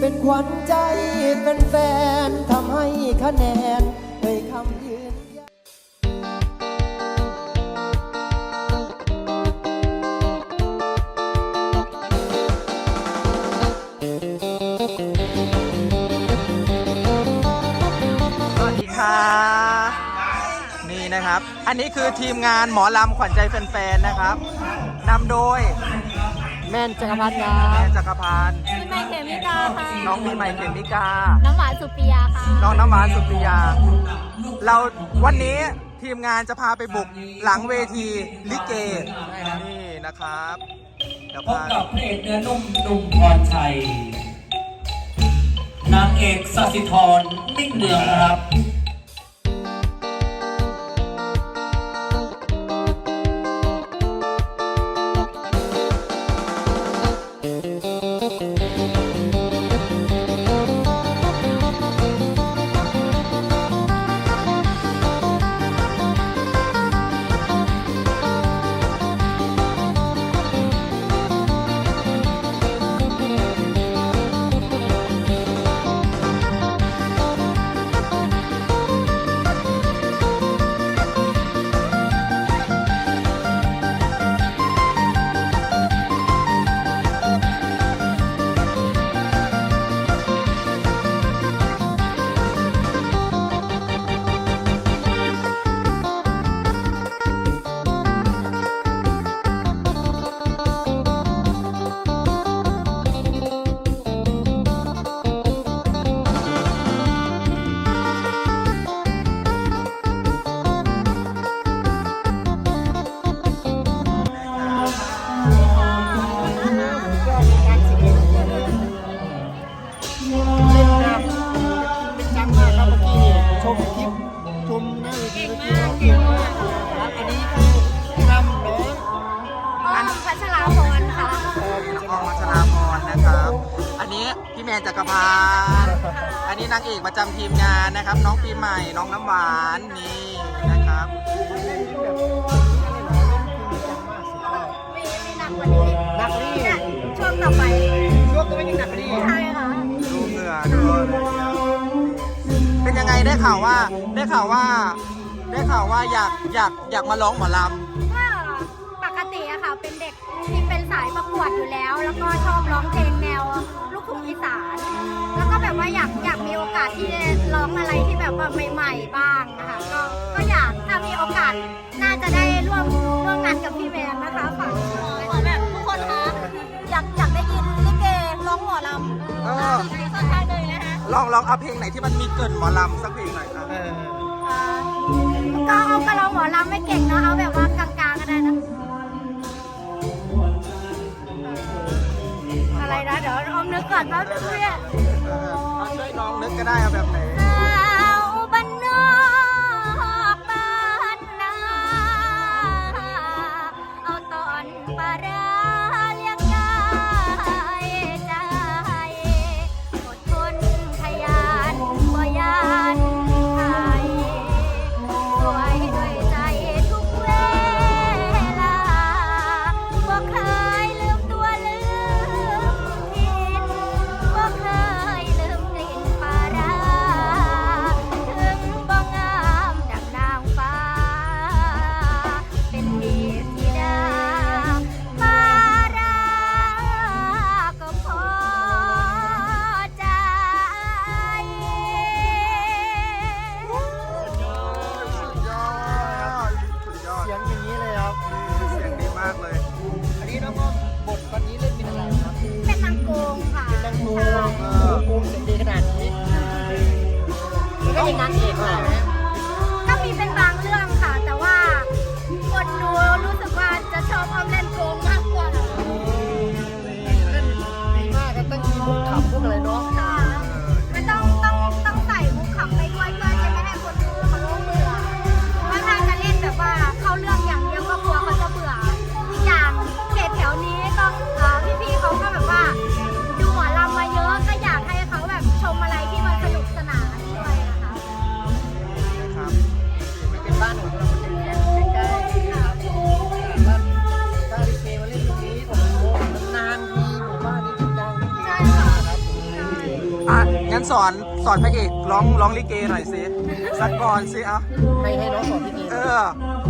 เป็นขวัญใจเป็นแฟนๆทำให้คะแนนเอ่ยคำยืนยันสวัสดีค่ะนี่นะครับ อันนี้คือทีมงานหมอลำขวัญใจแฟนๆนะครับนำโดยแม่นจักรพันธ์ครัแม่บจักรพันธ์พี่ไมค์เขมิกาค่ะ น้องปีใหม่เขมิกา น้ำหวานสุปิยาค่ะ น้องน้ำหวานสุปริยา เราวันนี้ทีมงานจะพาไปบุกหลังเวทีลิเกนี่นะครับเดี๋ยวพบพากับพระเอกเนื้อนุ่มหนุ่มพรชัย นางเอกสสิธรนิ่งเมืองครับ ข่าวว่า ได้ข่าวว่า ได้ข่าวว่าอยากอยากอยากมาร้องหมอลก็ปกติอะค่ะ เป็นเด็กที่เป็นสายประกวดอยู่แล้ว แล้วก็ชอบร้องเพลงแนวลูกทุ่งอีสาน แล้วก็แบบว่าอยากอยากมีโอกาสที่จะร้องอะไรที่แบบว่าใหม่ ๆ บ้างนะคะ ก็ก็อยากถ้ามีโอกาสน่าจะได้ร่วมร่วมงานกับพี่แมนนะคะฝากขอแบบทุกคนคะอยากอยากได้ยินลิเกร้องหมอลำำ เออค่อนข้างเลยนะคะลองลองเอาเพลงไหนที่มันมีเกรินหมอลำสักเพลงหน่อยครับเอออ่าก็เอากระร้องหมอลำไม่เก่งเนอะเอาแบบว่ากลางๆก็ได้นะอะไรนะเดี๋ยวออมนึกก่อนแป๊บนึงเนี่ยเออเอาช่วยน้องนึกก็ได้เอาแบบไหนสาวบ้านนอกากเลย อันนี้น้องก็บทวันนี้เล่นเป็นอะไรครับเป็นนางโกงค่ะเป็นนางโมโกงเสียงดีขนาดนี้แล้วก็มีนางเอกมาไหมก็มีเป็นบางเรื่องค่ะ แต่ว่าคนดูรู้สึกว่าจะชอบเอาเล่นโกงมา อะงั้นสอนสอนพระเอกร้องร้องลิเกหน่อยสิสักก่อนสิเอาให้ให้น้องสอนพี่เกเออ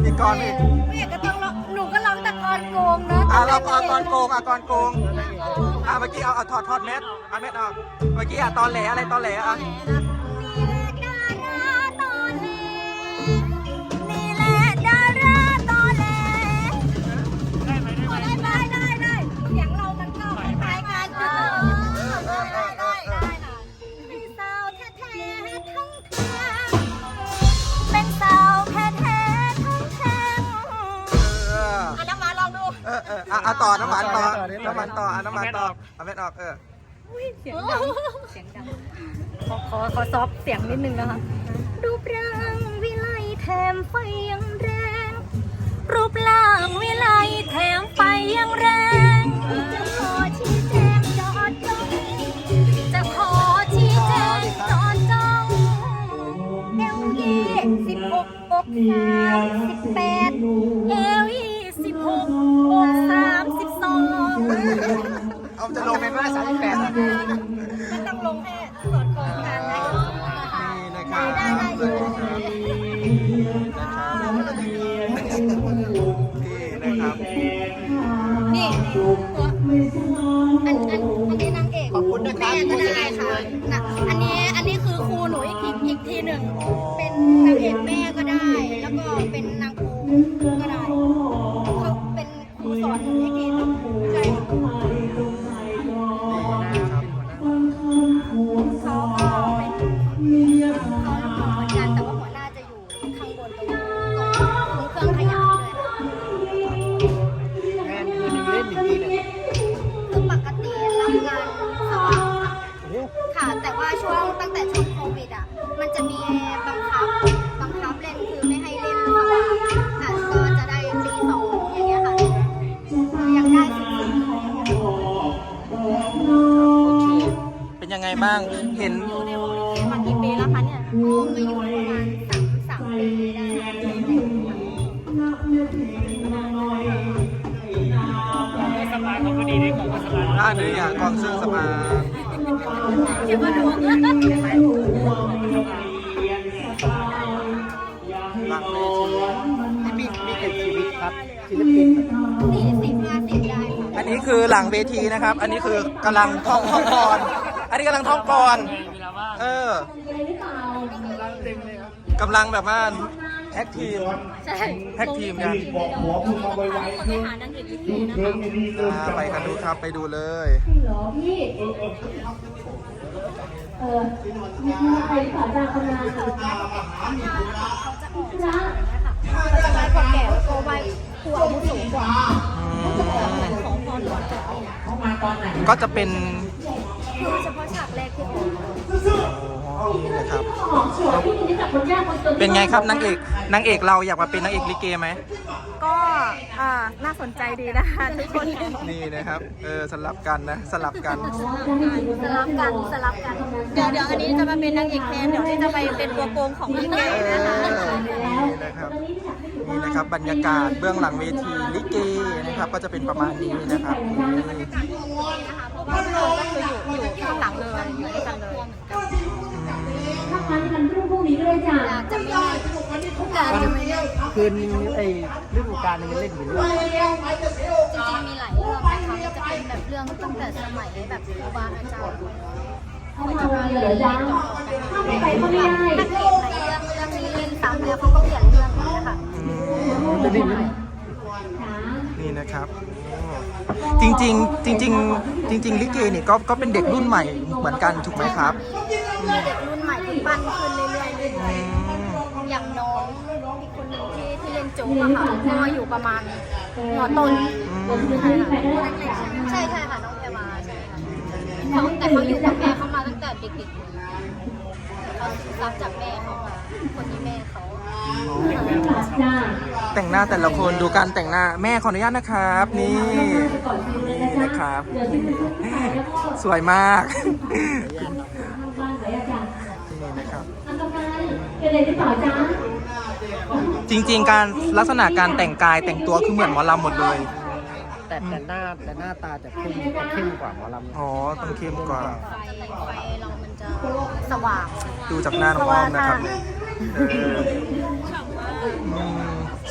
มีกรอีกไม่อยากก็ต้องร้องหนูก็ร้องแต่กรโกงนะอะเรากรกรโกงอะกรโกงอะเมื่อกี้เอาเอาถอดถอดเม็ดเอาเม็ดออกเมื่อกี้อะตอนแหลอะไรตอนแหลอะนี่ อเออเอออะเอาต่อน้ำหวานต่อน้ำหวานต่ออะน้ำหวานต่อเอาเม็ดออกเออเสียงดังเสียงดังขอขอขอซอฟเสียงนิดนึงนะคะรูปร่างวิไลแถมไฟยังแรง รูปร่างวิไลแถมไฟยังแรงจะขอชี้แจงจอดจงจะขอชี้แจงจอดจงเอวยี่สิบหกอกสามสิบแปด อันอันอันนี้นางเอกขอบคุณนะครับแม่ก็ได้ค่ะนะอันนี้อันนี้คือครูหนูอีกอีกอีกทีหนึ่ง เป็นนางเอกแม่ก็ได้ แล้วก็เป็นนางครูก็ได้เขาเป็นครูสอนหนูอีกทีหนึ่งใช่ค่ะ คิดว่าดวงหลังเวทีที่มีมีเก็บชีวิตครับศิลปินสี่สิบห้าสิบได้ค่ะอันนี้คือหลังเวทีนะครับ อันนี้คือกำลังท่องท่องกรอันนี้กำลังท่องกรเออกำลังแบบว่าแท็กทีมใช่แท็กทีมกันบอกหัวคุณมาไวๆคือหานางเอกลิเกนะคะอ่าไปกันดูครับไปดูเลยเหรอพี่ เออไปขอจากคนงานค่ะจ้าเขาจะไหว้พ่อแก่แล้วก็ไหว้ครูอาวุโสกว่าอืมขอพรก่อนจบเนี่ยก็จะเป็นคือเฉพาะฉากแรกที่ออก นี่นะครับหอมสวยพี่นี่จากคนยากคนจนเป็นไงครับนางเอกนางเอกเราอยากมาเป็นนางเอกลิเกไหมก็อ่าน่าสนใจดีนะคะทุกคนนี่นะครับเออสลับกันนะสลับกันสลับกันสลับกันเดี๋ยวเดี๋ยวอันนี้จะมาเป็นนางเอกแทนเดี๋ยวที่จะไปเป็นตัวโกงของลิเกเออนะคะนี่นะครับนี่นะครับบรรยากาศเบื้องหลังเวทีลิเกนะครับ ก็จะเป็นประมาณนี้นะครับนี่นะคะเพราะว่าเราก็คืออยู่อยู่ข้างหลังเลยอยู่ด้วยกันเลย ทำงานกันพรุ่งพรุ่งนี้ด้วยจ้ะอยากจะไม่ได้อยากจะไม่ได้คืนไอ้ฤดูกาลนึงเล่นอยู่ด้วยจริงๆมีหลายเรื่องนะคะจะเป็นแบบเรื่องตั้งแต่สมัยแบบครูบาอาจารย์เข้ามาวันเหลือจ้าเข้าไปก็ไม่ได้นักเอกในเรื่องเรื่องนี้เล่นซ้ำแล้วเขาก็เปลี่ยนเรื่องเลยค่ะจะดิ้นไหมนี่นะครับ โอ้จริงจริงจริงลิเกนี่ก็ก็เป็นเด็กรุ่นใหม่เหมือนกันถูกไหมครับมีเด็กรุ่นใหม่ที่ปั้นขึ้นเรื่อยๆเรื่อยอืมๆอย่างน้องอีกคนหนึ่งที่ที่เล่นโจ๊กอะค่ะก็อยู่ประมาณมอต้นใช่ค่ะใช่ค่ะน้องแพรมาใช่ค่ะเขาแต่เขาอยู่กับแม่เขามาตั้งแต่เด็กๆเลยเขารับจากแม่เขามาคนนี้แม่เขา แต่งหน้าแต่ละคนดูการแต่งหน้าแม่ขออนุญาตนะครับ นี่นี่นะครับเดี๋ยวที่หนึ่งไปแล้วก็สวยมากบ้านไหนอาจารย์นี่นะครับอันต่อไปเป็นอะไรที่ต่อจ้าจริง ๆ การลักษณะการแต่งกายแต่งตัวคือเหมือนหมอลำหมดเลยแต่แต่หน้าแต่หน้าตาจะเข้มจะเข้มกว่าหมอลำอ๋อต้องเข้มกว่าไฟไฟเรามันจะจะสว่างดูจากหน้าน้องอ้อมนะครับเอออืม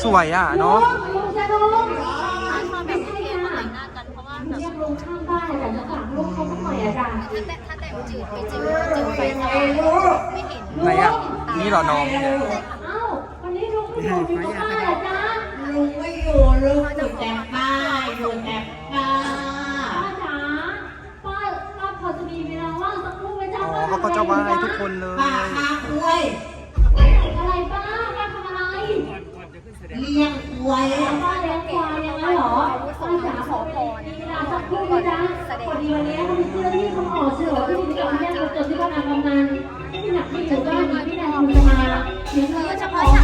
สวยอะเนาะลุงจะลงชอบแบบที่เรียนมาแต่งหน้ากันเพราะว่าแบบเรียกลุงข้างบ้านแต่จะฝากลุงเขาสักหน่อยอะจ้ะถ้าแต่ถ้าแต่งจืดไม่จืดจืดไฟสว่างไม่เห็นไหนอะ นี่เหรอน้องเนี่ยเอ้าวันนี้ลุงไม่อยู่ที่บ้านเหรอจ๊ะลุงไม่อยู่ลุงอยู่แต่ป้าอยู่แต่ป้าป้าจ๋าป้าป้าพอจะมีเวลาว่างสักครู่ไหมจ๊ะอ๋อเขาก็จะไหว้ทุกคนเลยป้าพาคุยอะ เลี้ยงควยป้าเลี้ยงควายยังไงเหรอป้าจ๋าขอพรเวลาสักครู่นะจ๊ะพอดีวันนี้เขามีเสื้อที่เขาออกเสื้อที่มีกับแยกมาเจนที่บ้านางกำนันที่หนักที่สุดก็มีพี่นายคุณจะมาเดี๋ยวเธอจะขอ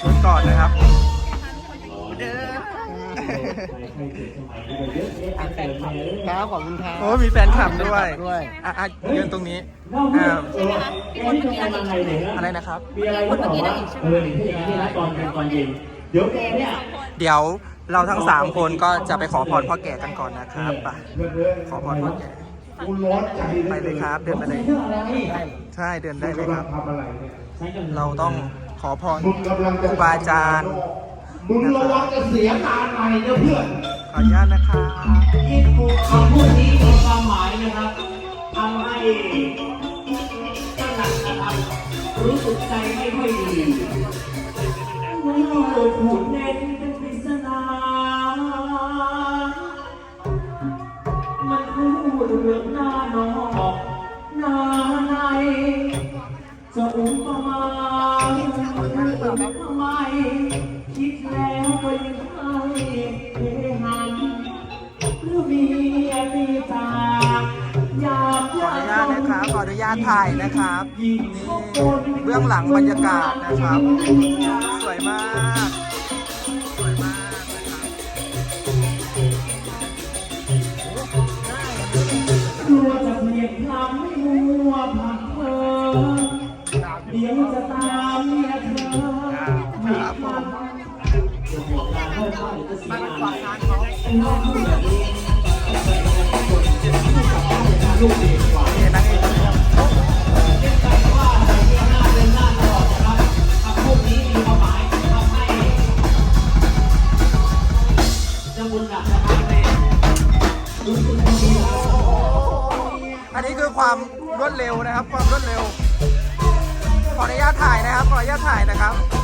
ชุดก่อนนะครับครับขอบคุณครับโอ้มีแฟนคลับด้วยด้วยอะอะยืนตรงนี้อ่าอะไรนะครับมีอะไรที่บอกว่าเออหนึ่งที่ที่นัดตอนกันตอนเย็นเดี๋ยวแกเนี่ยเดี๋ยวเราทั้ง3คนก็จะไปขอพรพ่อแก่กันก่อนนะครับไปขอพรพ่อแก่กูร้อนใจไปเลยครับ เดินไปเลยเรื่องอะไรใช่เดินได้เลยคกำลัรังบทำอะไรเนี่ยใช้กำลังเราต้อง ขอพรมึงกำลังครูบาอาจารย์มึงระวังจะเสียการใหม่นะเพื่อน ขออนุญาตนะครับที่ครูคำพูดนี้มีความหมายนะครับทำให้ท่านหลักนะครับรู้สึกใจไม่ค่อยดีเมื่อถูกเน้นเป็นปริศนามันพูดเรื่องหน้านอกหน้าใน จะอุปมาทำไมคิดแล้วก็ยังให้เฮหันหรือมีอดีตาอยากขออนุญาตนะครับขออนุญาตถ่ายนะครับนี่เบื้องหลังบรรยากาศนะครับ สวย อันนี้คือความรวดเร็วนะครับ ความรวดเร็ว ขออนุญาตถ่ายนะครับ ขออนุญาตถ่ายนะครับ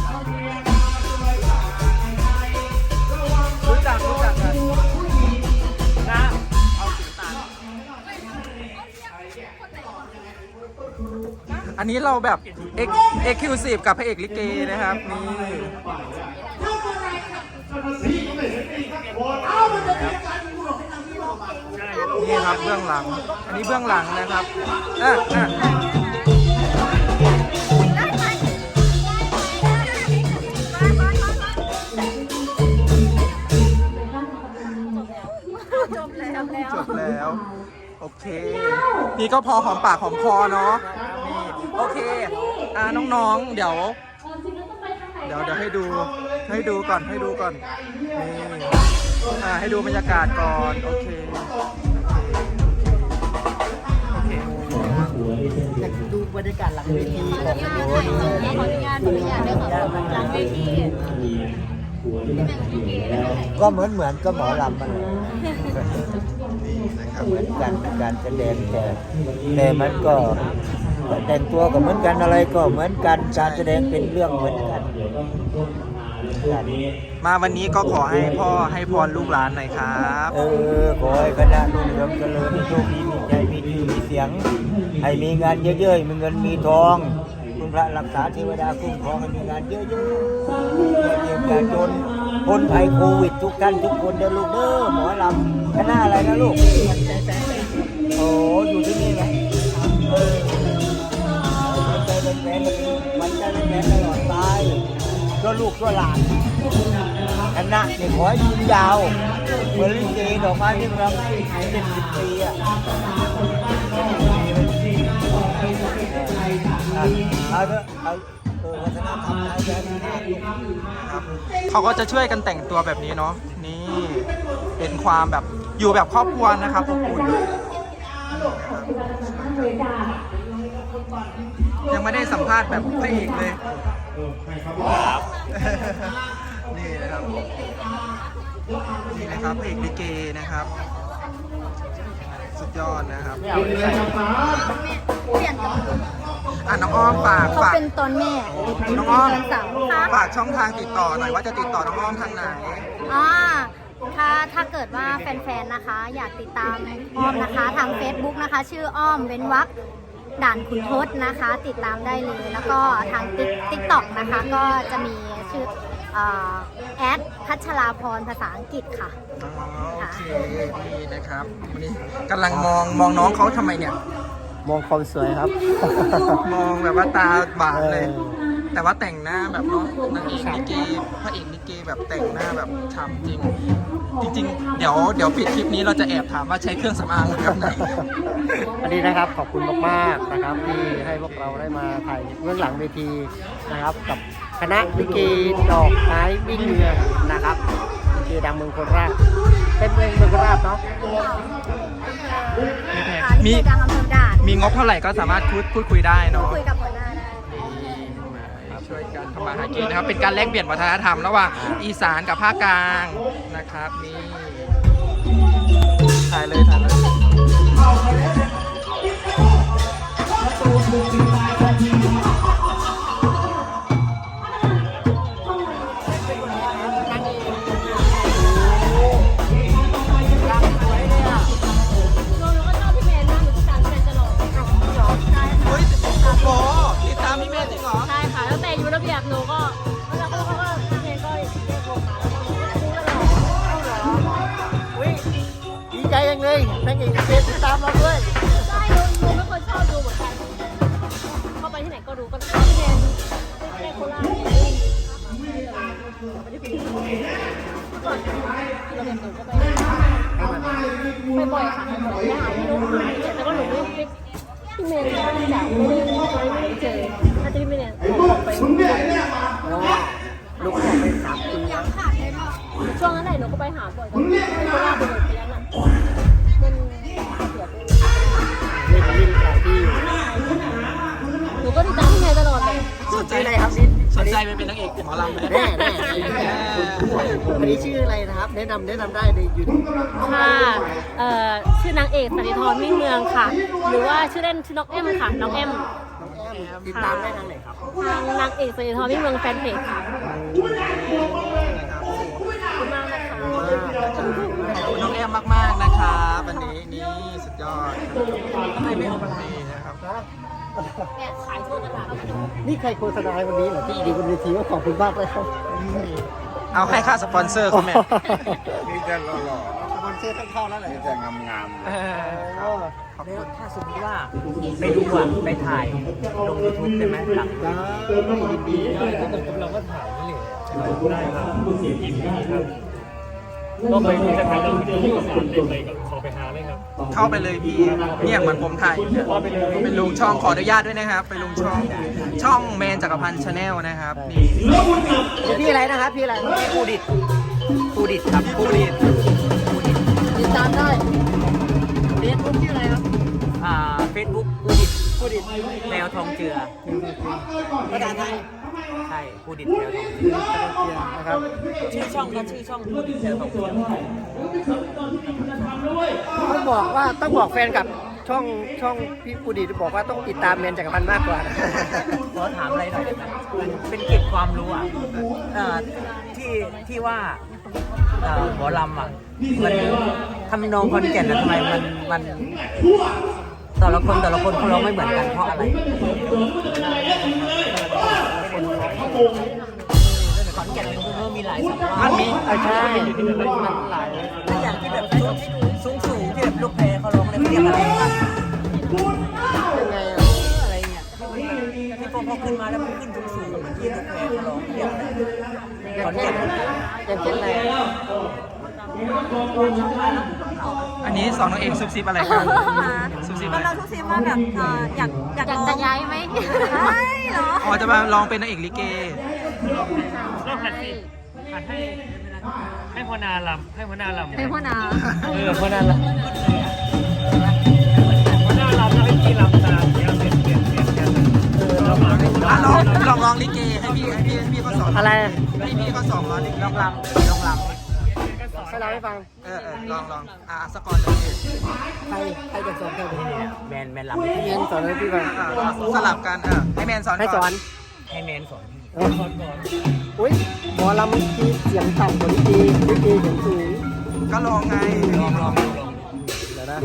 นนี้เราแบบเอ็กเอ็กซ์คลูซีฟกับพระเอกลิเกนะครับนี่นี่ครับเบื้องหลัง อันนี้เบื้องหลังนะครับอะอะจบแล้วแล้วจบแล้วโอเค นี่ก็พอหอมปากหอมคอเนาะนี่ โอเคอ่าน้องๆ เดี๋ยว เดี๋ยวเดี๋ยวให้ดูให้ดูก่อนให้ดูก่อนนี่อ่าให้ดูบรรยากาศก่อน โอเคโอเคอยากดูบรรยากาศหลังเวทีขออนุญาตถ่ายรงนี้ขออนุญาตขออนุญาตด้วยค่ะหลังเวทีก็เหมือนเหมือนก็หมอลำมันเหมือนกันการแสดงแต่แต่มันก็ แต่งตัวก็เหมือนกันอะไรก็เหมือนกันการแสดงเป็นเรื่องเหมือนกัน มาวันนี้ก็ขอให้พ่อให้พรลูกหลานหน่อยครับเออขอให้คณะรุ่งเรืองเจริญโชคดีมีใจมีชื่อมีเสียง ให้มีงานเยอะๆมีเงินมีทองคุณพระรักษาเทวดาคุ้มครองให้มีงานเยอะๆอย่าเจ็บอย่าจนพ้นภัยโควิดทุกท่านทุกคนเด้อลูกเด้อหมอลำคณะอะไรนะลูกโอ้อยู่ที่นี่ไงเออมั ตัวลูกตัวหลานคณะเนี่ยขอให้ยืนยาวเหมือนลิเกดอกไม้ที่เราเจ็ดสิบปีอะเอาเถอะเอาวัฒนธรรมไทยเขาก็จะช่วยกันแต่งตัวแบบนี้เนาะนี่เป็นความแบบอยู่แบบครอบครัวนะครับอบอุ่น ยังไม่ได้สัมภาษณ์แบบพระเอกเลย นี่นะครับ นี่นะครับพระเอกลิเกนะครับ สุดยอดนะครับ เปลี่ยนกับอะน้องอ้อมฝากเขาฝาก เป็นตอนแม่น้องอ้อมตอนสามค่ะฝากช่องทางติดต่อหน่อยว่าจะติดต่อน้องอ้อมทางไหน อ่าถ้าถ้าเกิดว่าแฟนๆนะคะ อยากติดตามอ้อมนะคะ ทาง Facebook นะคะ ชื่ออ้อมเว้นวัก ด่านขุนทศนะคะ ติดตามได้เลย แล้วก็ทางติ๊กต็อกนะคะ ก็จะมีชื่อแอดพัชราพรภาษาอังกฤษค่ะ อ๋อโอเคนี่นะครับนี่กำลังมองมองน้องเขาทำไมเนี่ย มองความสวยครับ มองแบบว่าตาบานเลย เออ แต่ว่าแต่งหน้าแบบเนาะนางเอกลิเกพระเอกลิเกแบบแต่งหน้าแบบฉ่ำจริง จริงๆ เดี๋ยวเดี๋ยวปิดคลิปนี้เราจะแอบถามว่าใช้เครื่องสำอางแบบไหนวันนี้นะครับขอบคุณมากๆนะครับที่ให้พวกเราได้มาถ่ายเบื้องหลังเวทีนะครับ กับคณะลิเกดอกไม้วิ่งเรือนะครับลิเกดังเมืองโคราชเป็นเมืองเมืองโคราชเนาะมีมีดังอำเภอด่านมีงบเท่าไหร่ก็สามารถพูดพูดคุยได้เนาะ คุยกับหัวหน้าได้ช่วยกันทำมาหากินนะครับ เป็นการแลกเปลี่ยนวัฒนธรรมระหว่างอีสานกับภาคกลางนะครับนี่ถ่ายเลยถ่ายเลย ดียงเลยนางเอกลิเกติดตามเราด้วยใช่หนูหนูเป็นคนชอบดูเหมือนกันเข้าไปที่ไหนก็ดูก็ชอบเพลงเพลงโคราชเพงก่อนเราเรียนหนูก็ไปไปบ่อยค่ะไปหาพี่นุ๊กแต่ก็หนูไม่ไม่พี่เมย์ไม่ได้จับไม่ได้ไม่ได้เจอถ้าจะพี่เมย์เนี่ยออกไปลูกของไปสามปีแล้วช่วงนั้นไหนหนูก็ไปหาบ่อยกันโคราชบ่อยไปแล้วน่ะ ก็ติดตามพี่เมย์ตลอดเลยสนใจชื่ออะไรครับนิดสนใจไปเป็นนางเอกหมอลำไหมแน่แน่วันนี้ชื่ออะไรนะครับ แนะนำแนะนำได้ในยูทูบค่ะเอ่อชื่อนางเอกสันติธรมิ่งเมืองค่ะ หรือว่าชื่อเล่นชื่อน้องเอ็มค่ะ น้องเอ็มติดตามได้ทางไหนครับทางนางเอกสันติธรมิ่งเมืองแฟนเพจค่ะขอบคุณมากนะคะขอบคุณน้องแอมมาก ๆ นะครับวันนี้นี่สุดยอดไม่ไม่เอาอะไรนะครับ เนี่ยขายทั่วตลาดนี่ใครโฆษณาให้วันนี้เหรอที่ดีบนเวทีว่าขอบคุณมากเลยครับเอาให้ค่าสปอนเซอร์เขาแม่มีแต่หล่อสปอนเซอร์ต้องเข้าแล้วเหรอๆมีแต่งามเออขอบคุณถ้าสมมติว่าไม่รู้อะไปถ่ายลงยูทูบได้ไหมครับยินดีเราก็ถ่ายนี่เลย ก็ไปจะถ่ายเรื่องวิดีโอที่สามได้ไปกับขอไปหาเลยครับเข้าไปเลยพี่เนี่ยเหมือนผมถ่ายเนี่ยไปลงช่องขออนุญาตด้วยนะครับไปลงช่องช่องแมนจักรพันธ์ชาแนลนะครับนี่พี่อะไรนะครับพี่อะไรผู้ดิดผู้ดิดครับผู้ดิดติดตามได้เฟซบุ๊กชื่ออะไรครับอ่าเฟซบุ๊กผู้ดิด ผู้ดิดแมวทองเจือภาษาไทยใช่ผู้ดิดแมวทองเจือนะครับชื่อช่องก็ชื่อช่องผู้ดิดแมวทองเจือต้องบอกว่าต้องบอกแฟนกับช่องช่องพี่ปูดีบอกว่าต้องติดตามแมนจักรพันธ์มากกว่านะขอถามอะไรหน่อยได้ไหมมันเป็นเกร็ดความรู้อะเอ่อที่ที่ว่าเอ่อหมอลำอะมันทำนองคอนแก่นนะทำไมมันมัน แต่ละคนแต่ละคนเขาร้องไม่เหมือนกันเพราะอะไรขอนแก่นเป็นเมืองมีหลายสำนักมันมีอ่าใช่มันหลายแล้วอย่างที่แบบสูงสูงๆที่แบบลูกแพรเขาร้องเนี่ยเขาเรียกอะไรครับยังไงอะอะไรเงี้ยที่พอเขาขึ้นมาแล้วมันขึ้นสูงสูงๆเหมือนที่ที่ลูกแพรเขาร้องเรียกอะไรขอนแก่นอย่างเช่นอะไร อันนี้สองน้องเอกซุบซิบอะไรกันซุบซิบอะไรเราทุกซีมาแบบเอ่ออยากอยากจะย้ายไหมไม่หรออ๋อจะมาลองเป็นนางเอกลิเกก็หัดสิหัดให้ให้พนาลำให้พนาลำเป็นหัวหน้าเออพนาลำพนาลำแล้วให้พี่ลำตามเนี่ยเปลี่ยนเปลี่ยนเปลี่ยนกันเออเรามาให้อะลองลองลองลิเกให้พี่ให้พี่ให้พี่เขาสอนอะไรให้พี่เขาสอนร้องลิเกลองลำลองลำ ให้เราให้ฟังเออเออลองลองอะสกอร์เลยพี่ใครใครจะสอนใครดีแมนแมนลำพี่เรียนสอนให้พี่ฟังอะสลับกันเออให้แมนสอนให้สก่อนให้แมนสอนพี่เอออุ้ยหมอลำที่เสียงต่ำกว่าลิเกลิเกเสียงสูงก็ลองไงลองลองดูลองเดี๋ยวนะ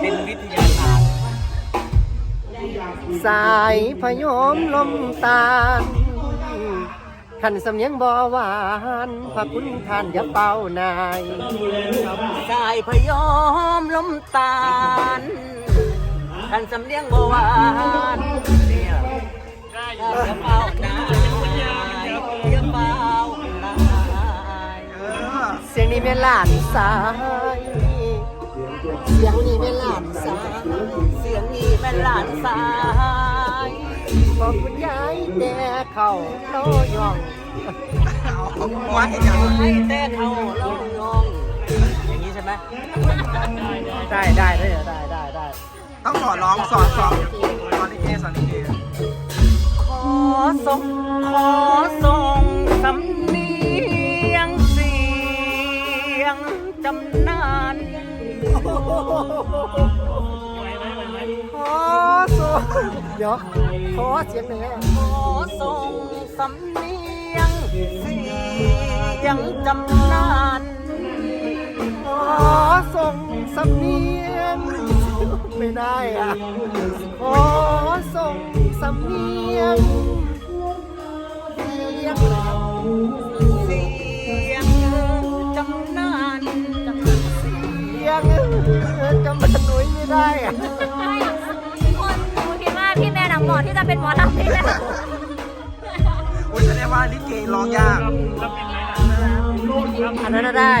เป็นวิทยาศาสตร์สายพยมลมตาล ขันสำเนียงบอหวานพระคุณท่านอย่าเป่านายสายพยอมล้มตาลกันสำเนียงโบหวานเนี่ยอย่าเป่านายอย่าเป่านายเสียงนี้เป็นหลานสายเสียงนี้เป็นหลานสายเสียงนี้แม่นหลานสาย บอกคุณยายแต่เขาโลยองเอาว่าให้ยังให้แต่เขาเล่ายอง อย่างนี้ใช่ไหมได้ได้ได้ได้ได้ได้ต้องสอนร้องสอนสอนสอนลิเกสอนลิเกขอส่งขอส่งสำเนียงเสียงจำนานขอส่งเดี๋ยว ขอเสียงหน่อยนะขอส่งสำเนียงเสียงจำนานขอส่งสำเนียงไม่ได้อะขอส่งสำเนียงเสียงอะไรครับเสียงจำนานเสียงจำมันหนุยไม่ได้อะ จะเป็นหมอลำพี่แม่โอ้ยแสดงว่าลิเกร้องยากอันนั้นน่ะได้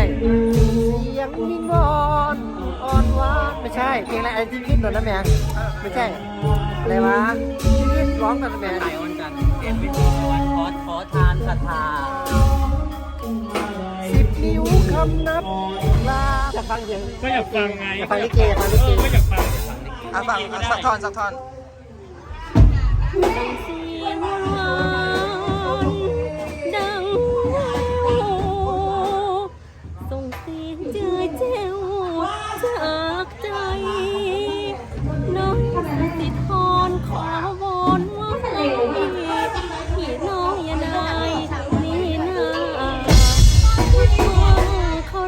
เสียงวิงวอนอ่อนหวานไม่ใช่เพลงอะไรไอ้ที่คิดตอนนั้นแม่ไม่ใช่อะไรวะที่คิดร้องตอนนั้นแม่ไหนวันจันทร์เอ็นวิทยาขอขอทานศรัทธาสิบนิ้วคำนับลาจะฟังเสียงก็อยากฟังไงอยากฟังลิเกฟังลิเกก็อยากฟังอะฟังอะสักท่อนสักท่อน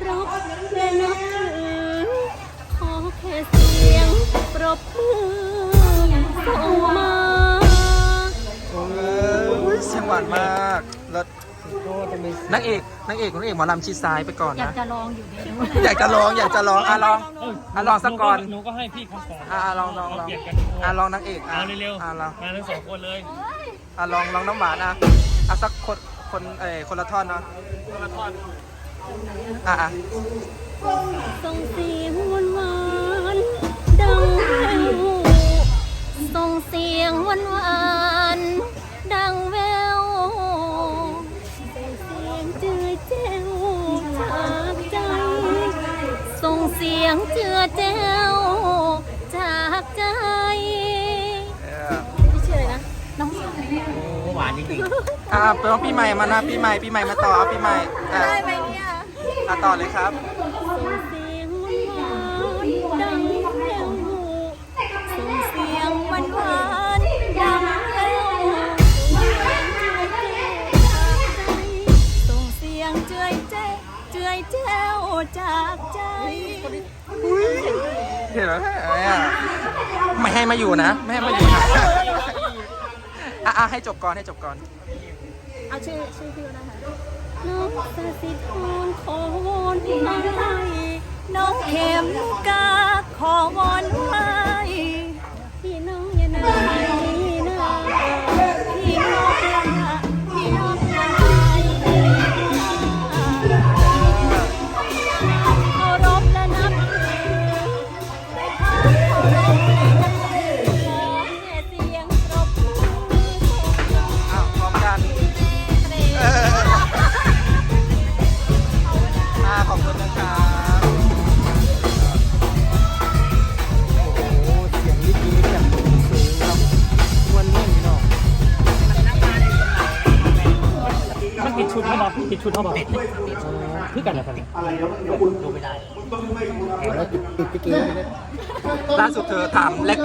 รพและนับถือขอแค่เสียงปรบมือส่งมา เสียงหวานมากแล้วนางเอกนางเอกนางเอกหมอลำชิดซ้ายไปก่อนอยากนะ จะลองอยู่ดีอยากจะร้องอยากจะร้องอะลองอะลองสักก่อนหนูก็ให้พี่เขาสอนอะลองลองลองเปลี่ยนกันอะลองนางเอกอะเอาเร็วอะลองๆมาทั้งสองคนเลยอะลองลองน้ำหวานอะอะสักคนคนเอ้ยคนละท่อนเนาะคนละท่อนอะอะส่งเสียงหวานหวานๆดังแววส่งเสียงหวานหวานๆดังแว ส่งเสียงเจือแจ้วจากใจเออพี่ชื่ออะไรนะ น้องสาวโอ้หวานจริงอะเป็นว่าปีใหม่มานะปีใหม่ปีใหม่มาต่อเอาปีใหม่อะได้ไหมเนี่ยอะต่อเลยครับ จ้วจากใจเห็นไหมอะไม่ให้มาอยู่นะ ไม่ให้มาอยู่นะอะอะให้จบก่อนให้จบก่อนเอาชื่อชื่อพี่นะคะน้องสาสิทรขอวอนมาให้น้องเข็มกาขอวอนไว้พี่น้องอย่านายนะพี่น้องอย่านา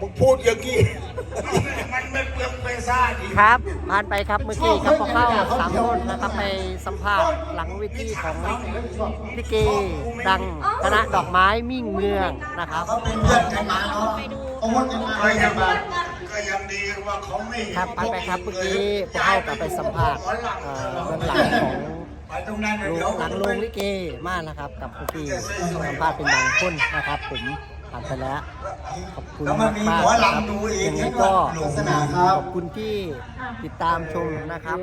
มึงพูดอย่างนี้ มันไม่เปลืองไปซ่าดิครับผ่านไปครับเมื่อกี้ครับพอเข้าสามคนนะครับไปสัมภาษณ์หลังเวทีของลิเกดังคณะดอกไม้มิ่งเมืองนะครับ เขาเป็นเพื่อนกันมาเนาะโอ้ยก็ยังก็ยังดีว่าเขาไม่เห็นครับผ่านไปครับเมื่อกี้พอเข้ากับไปสัมภาษณ์เอ่อเบื้องหลังของไปตรงนั้นโรงเดี๋ยวหลังโรงลิเกมากนะครับ กับผู้ที่สัมภาษณ์เป็นบางคนนะครับผม ผ่านไปแล้ว ขอบคุณแล้วมันมากมีมากหมอครับลำดูอีกย่างนี้ก็ขอบคุณที่ติดตามชมนะครับ